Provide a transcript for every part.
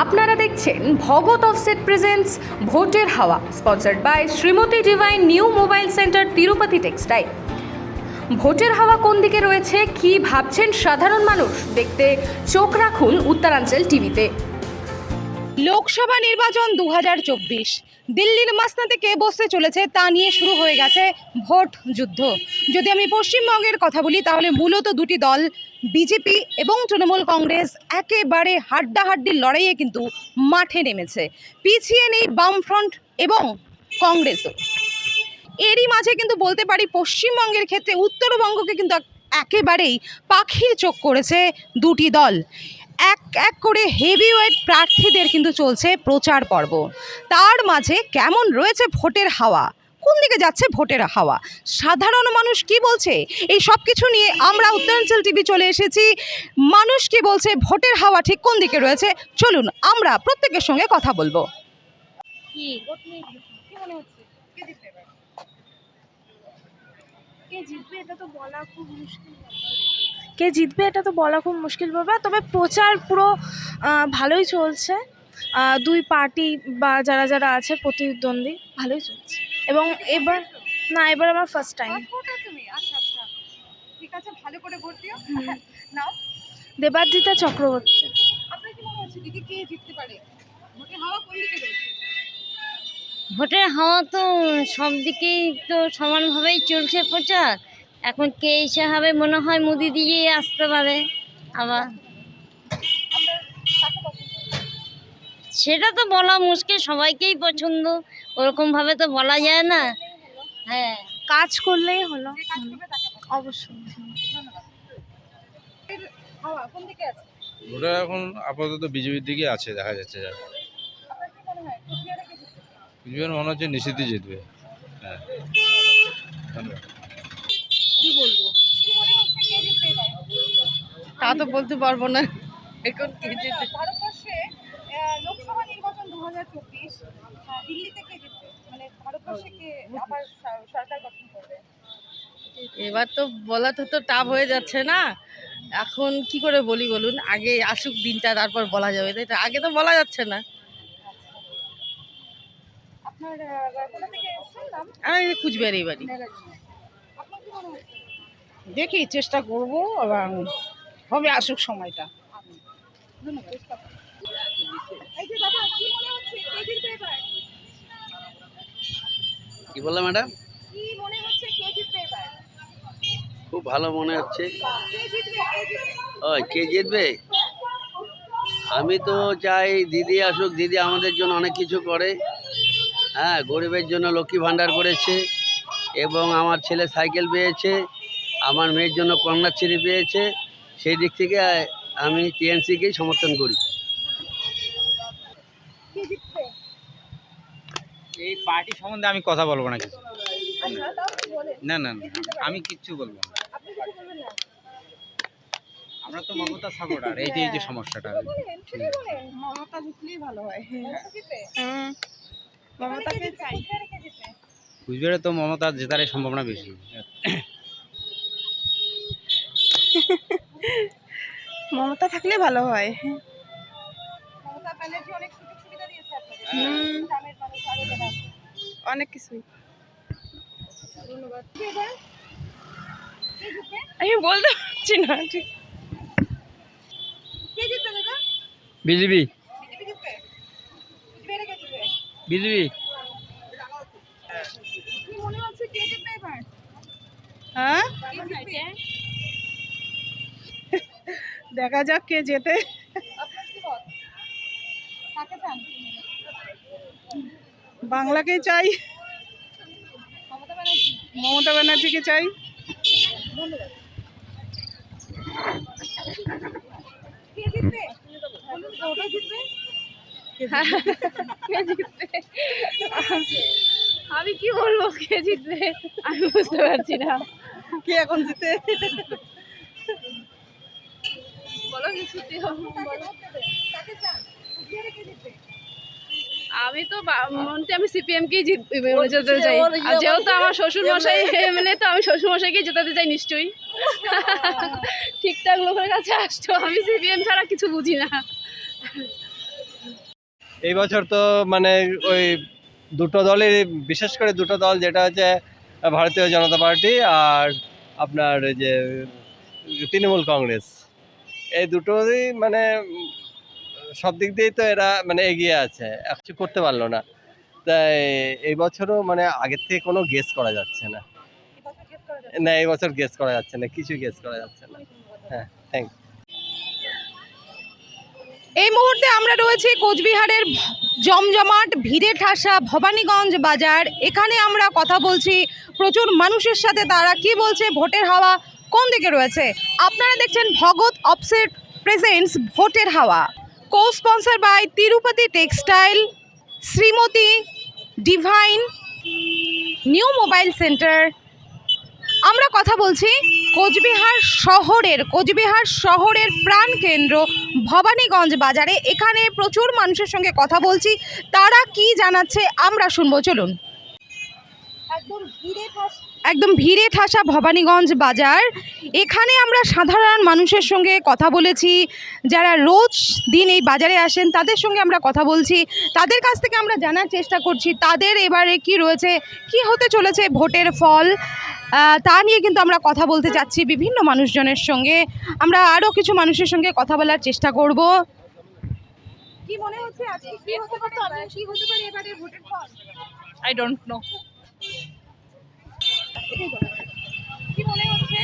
আপনারা দেখছেন Bhagat offset presents ভোটের হাওয়া sponsored by Shrimati Divine new mobile centre Tirupati textile ভোটের হাওয়া কোন দিকে রয়েছে, কি ভাবছেন সাধারণ মানুষ? দেখতে চোখ রাখুন উত্তরাঞ্চল টিভিতে লোকসভা নির্বাচন দু হাজার চব্বিশ। দিল্লির মাসনাতে কে বসতে চলেছে তা নিয়ে শুরু হয়ে গেছে ভোট যুদ্ধ। যদি আমি পশ্চিমবঙ্গের কথা বলি, তাহলে মূলত দুটি দল, বিজেপি এবং তৃণমূল কংগ্রেস, একেবারে হাড্ডাহাড্ডির লড়াইয়ে কিন্তু মাঠে নেমেছে। পিছিয়ে নেই বামফ্রন্ট এবং কংগ্রেসও। এরই মাঝে কিন্তু বলতে পারি, পশ্চিমবঙ্গের ক্ষেত্রে উত্তরবঙ্গকে কিন্তু এক- একেবারেই পাখির চোখ করেছে দুটি দল। এক এক করে হেভিওয়েট প্রার্থীদের কিন্তু চলছে প্রচার পর্ব। তার মাঝে কেমন রয়েছে ভোটের হাওয়া? কোন দিকে যাচ্ছে ভোটের হাওয়া? সাধারণ মানুষ কি বলছে? এই সব কিছু নিয়ে আমরা উত্তরাঞ্চল টিভি চলে এসেছি। মানুষ কি বলছে? ভোটের হাওয়া ঠিক কোন দিকে রয়েছে? চলুন, আমরা প্রত্যেকের সঙ্গে কথা বলব। কে? জিতবে এটা তো বলা খুব মুশকিল কে জিতবে এটা তো বলা খুব মুশকিল ব্যাপার। তবে প্রচার পুরো ভালোই চলছে। দুই পার্টি বা যারা যারা আছে প্রতিদ্বন্দ্বী ভালোই চলছে। এবং এবার না এবার আমার ফার্স্ট টাইম আচ্ছা আচ্ছা। ঠিক আছে ভালো করে ভোট দিও। নাও। দেবাদ্রিতা চক্রবর্তী। আপনার কি মনে হচ্ছে দিদি কে জিততে পারে? ভোটের হাওয়া কোন দিকে রয়েছে? ভোটের হাওয়া তো সব দিকেই তো সমানভাবেই চলছে প্রচার। এখন কে এসে হবে মনে হয় মোদি দিয়ে আসতে পারে আবার। সেটা তো বলা মুশকিল সবাইকেই পছন্দ ওরকমভাবে তো বলা যায় না। হ্যাঁ কাজ করলেই হলো। অবশ্যই। হাওয়া কোন দিকে আছে ওটা এখন আপাতত বিজেপির দিকে আছে দেখা যাচ্ছে যা আপনার মনে হয় কুচবিহারে মনে হচ্ছে নিশ্চিতই জিতবে। হ্যাঁ। ধন্যবাদ। কি বলব? তা তো বলতে পারব না। এখন কি যে ভারতবর্ষে লোকসভা নির্বাচন দু হাজার চব্বিশ দিল্লিতে কে জিতবে? মানে ভারতবর্ষে কে আবার সরকার গঠন করবে? এবার তো বলা তো তো টাফ হয়ে যাচ্ছে না। এখন কি করে বলি বলুন? আগে আসুক দিনটা তারপর বলা যাবে। তাই? আগে তো বলা যাচ্ছে না। নাম? আমি কুচবিহার বাড়ি আপনার কি মনে হচ্ছে দেখি চেষ্টা করব এবং হবে আসুক সময়টা। কি বললাম ম্যাডাম? খুব ভালো মনে হচ্ছে। কে জিতবে? আমি তো চাই দিদি আসুক, দিদি আমাদের জন্য অনেক কিছু করে। হ্যাঁ গরিবের জন্য লক্ষ্মী ভাণ্ডার করেছে। এবং আমার ছেলে সাইকেল পেয়েছে আমার মেয়ের জন্য কন্যাশ্রী পেয়েছে সেই দিক থেকে আমি টিএনসিকেই সমর্থন করি। এই পার্টি সম্বন্ধে আমি কথা বলব না কিছু না না না আমি কিচ্ছু বলব না। আমরা তো মমতা সাপোর্টার এই যে এই যে সমস্যাটা। মমতা জিতলেই ভালো হয়। মমতা জিতবে মমতাকে চাই। কুচবিহারে তো মমতা জেতারই সম্ভাবনা বেশি। মমতা থাকলে ভালো হয়। অনেক সুযোগ সুবিধা দিয়েছে আপনাদের। হুম। গ্রামের মানুষ আরও যারা আছে। অনেক কিছুই। ধন্যবাদ। কে এবার? কে জিতবে? আমি বলতে পারছি না ঠিক। বিজেপি। বিজেপি জিতবে কুচবিহারে কে জিতবে বিজেপি কি মনে হচ্ছে কে জিতবে এবার হ্যাঁ? দেখা যাক কে যেতে বাংলাকেই চাই। মমতা ব্যানার্জি ব্যানার্জিকে চাই। আমি কি বলব, কে জিতবে? আমি বুঝতে পারছি না। কে এখন জিতে? বলো কে আমি তো মনতে আমি সিপিএম কেই জিত মানে যেতে চাই। আর যেহেতু আমার শ্বশুর মশাই মানে তো আমি শ্বশুর মশাইকেই জেতাতে চাই নিশ্চয়ই। ঠিকঠাক লোকের কাছে আসতো আমি সিপিএম ছাড়া কিছু বুঝি না। এই বছর তো মানে ওই দুটো দলের বিশেষ করে দুটো দল যেটা হচ্ছে ভারতীয় জনতা পার্টি আর আপনার যে তৃণমূল কংগ্রেস। এই দুটোই মানে সব দিক দিয়েই তো এরা মানে এগিয়ে আছে কিছু করতে পারল না। তাই এই বছরও মানে আগের থেকে কোনো গেস করা যাচ্ছে না। না, এই বছর গেস করা যাচ্ছে না, কিছু গেস করা যাচ্ছে না। হ্যাঁ থ্যাংক এই মুহূর্তে আমরা রয়েছি কোচবিহারের জমজমাট, ভিড়ে ঠাসা ভবানীগঞ্জ বাজার। এখানে আমরা কথা বলছি, প্রচুর মানুষের সাথে তারা কি বলছে, ভোটের হাওয়া কোন দিকে রয়েছে? আপনারা দেখছেন ভগৎ অপসেট প্রেজেন্টস ভোটের হাওয়া। Co sponsor by Tirupati textile, Shrimati Divine, new mobile centre আমরা কথা বলছি কোচবিহার শহরের কোচবিহার শহরের প্রাণকেন্দ্র ভবানীগঞ্জ বাজারে। এখানে প্রচুর মানুষের সঙ্গে কথা বলছি তারা কি জানাচ্ছে আমরা শুনব চলুন। একদম ভিড়ে ঠাসা ভবানীগঞ্জ বাজার। এখানে আমরা সাধারণ মানুষের সঙ্গে কথা বলেছি যারা রোজ দিন এই বাজারে আসেন তাদের সঙ্গে আমরা কথা বলছি তাদের কাছ থেকে আমরা জানার চেষ্টা করছি তাদের এবারে কি রয়েছে কি হতে চলেছে ভোটের ফল? তা নিয়ে কিন্তু আমরা কথা বলতে যাচ্ছি বিভিন্ন মানুষজনের সঙ্গে। আমরা আরও কিছু মানুষের সঙ্গে কথা বলার চেষ্টা করব। কি মনে হচ্ছে আজকে কি হতে পারে? কি হতে পারে এবারে ভোটের ফল আই ডোন্ট নো কি মনে হচ্ছে?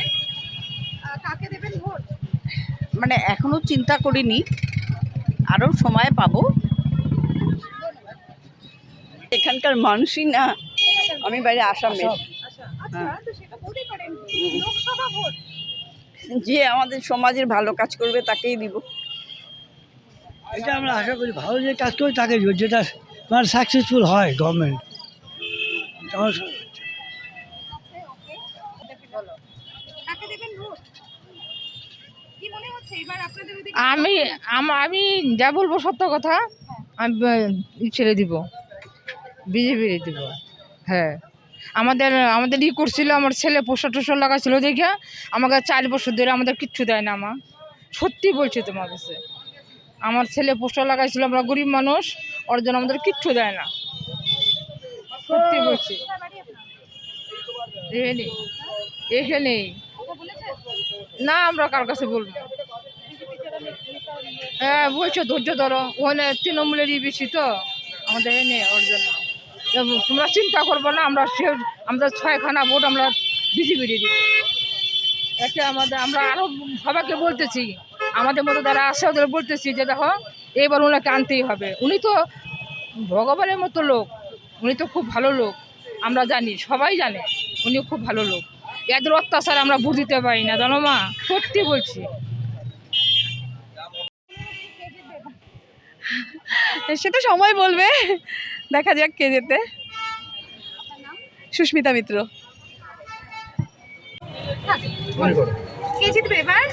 কাকে দেবেন ভোট? মানে এখনও চিন্তা করিনি। আরও সময় পাবো। এখানকার মানুষই না। আমি বাইরে আসামে আচ্ছা তো সেটা বলতেই পারেন লোকসভা ভোট? যে আমাদের সমাজের ভালো কাজ করবে তাকেই দিব। এটা আমরা আশা করি ভালো যে কাজ করি তাকে দিব যেটা মানে সাকসেসফুল হয় গভর্নমেন্ট কাকে দেবেন ভোট? কি মনে হচ্ছে এবার আপনাদের ওদিকে আমি আমি যা বলব সত্য কথা আমি ব- ই ছেড়ে দিব। বিজেপির দিব। হ্যাঁ। আমাদের আমাদের ই করছিল, আমার ছেলে পোষা টোষা লাগাছিল দেখে, আমাকে চার বছর ধরে আমাদের কিচ্ছু দেয় না মা। সত্যি বলছি তোমার কাছে। আমার ছেলে পোষা লাগাইছিল, আমরা গরিব মানুষ, ওর জন্য আমাদের কিচ্ছু দেয় না। সত্যি বলছি। এখানে এখানেই না, আমরা কার কাছে বলব? হ্যাঁ বলছো ধৈর্য ধরো। ওখানে তৃণমূলেরই বেশি তো, আমাদের এনে ওর জন্য। তোমরা চিন্তা করব না, আমরা সে আমরা ছয়খানা ভোট আমরা বিজেপিরই দিব। এতে আমাদের আমরা আরও সবাইকে বলতেছি, আমাদের মতো যারা আসে ওদের বলতেছি যে দেখো এবার ওনাকে আনতেই হবে। উনি তো ভগবানের মতো লোক, উনি তো খুব ভালো লোক, আমরা জানি, সবাই জানে উনি খুব ভালো লোক। এদের অত্যাচার আমরা বুঝতে পারি না, জানো মা? সত্যি বলছি। সেটা সময় বলবে। দেখা যাক কে যেতে সুস্মিতা মিত্র। কে জিতবে এবার?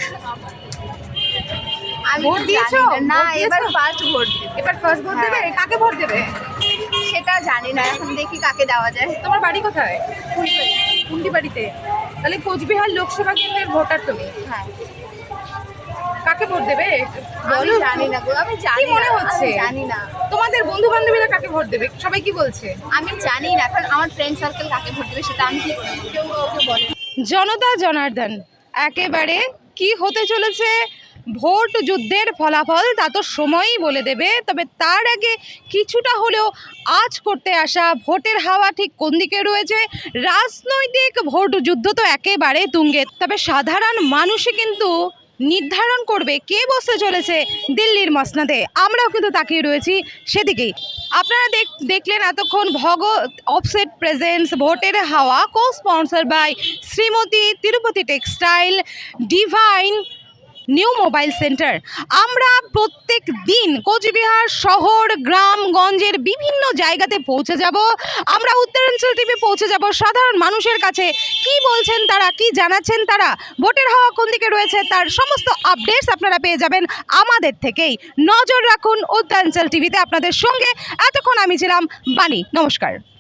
আমি ভোট দিয়েছ? না। এবার ফার্স্ট ভোট এবার ফার্স্ট ভোট দেবে? কাকে ভোট দেবে? সেটা জানি না। এখন দেখি কাকে দেওয়া যায়। তোমার বাড়ি কোথায়? কুন্ডি বাড়িতে তাহলে কোচবিহার লোকসভা কেন্দ্রের ভোটার তুমি। হ্যাঁ। কাকে ভোট দেবে? বলো। জানি না গো, আমি জানি কি মনে হচ্ছে? জানি না। তোমাদের বন্ধু বান্ধবীরা কাকে ভোট দেবে? সবাই কি বলছে? আমি জানি না কারণ আমার ফ্রেন্ড সার্কেল কাকে ভোট দেবে সেটা আমি কি বলব? কেউ কাউকে বলে জনতা জনার্দন একেবারে কি হতে চলেছে? ভোট যুদ্ধের ফলাফল তা তো সময়ই বলে দেবে তবে তার আগে কিছুটা হলেও আজ করতে আসা ভোটের হাওয়া ঠিক কোন দিকে রয়েছে? রাজনৈতিক ভোট যুদ্ধ তো একেবারে তুঙ্গে তবে সাধারণ মানুষই কিন্তু নির্ধারণ করবে কে বসতে চলেছে দিল্লির মসনাদে। আমরাও কিন্তু তাকিয়ে রয়েছি সেদিকেই। আপনারা দেখ, দেখলেন এতক্ষণ ভগৎ অফসেট প্রেজেন্স ভোটের হাওয়া co sponsor by Shrimati Tirupati textile Divine new mobile centre. আমরা প্রত্যেক দিন কোচবিহার শহর গ্রামগঞ্জের বিভিন্ন জায়গাতে পৌঁছে যাব। আমরা উত্তরাঞ্চল টিভি পৌঁছে যাব। সাধারণ মানুষের কাছে কি বলছেন তারা, কি জানাচ্ছেন তারা, ভোটের হাওয়া কোন দিকে রয়েছে তার সমস্ত আপডেটস আপনারা পেয়ে যাবেন আমাদের থেকেই। নজর রাখুন উত্তরাঞ্চল টিভিতে আপনাদের সঙ্গে। এতক্ষণ আমি ছিলাম বাণী। নমস্কার।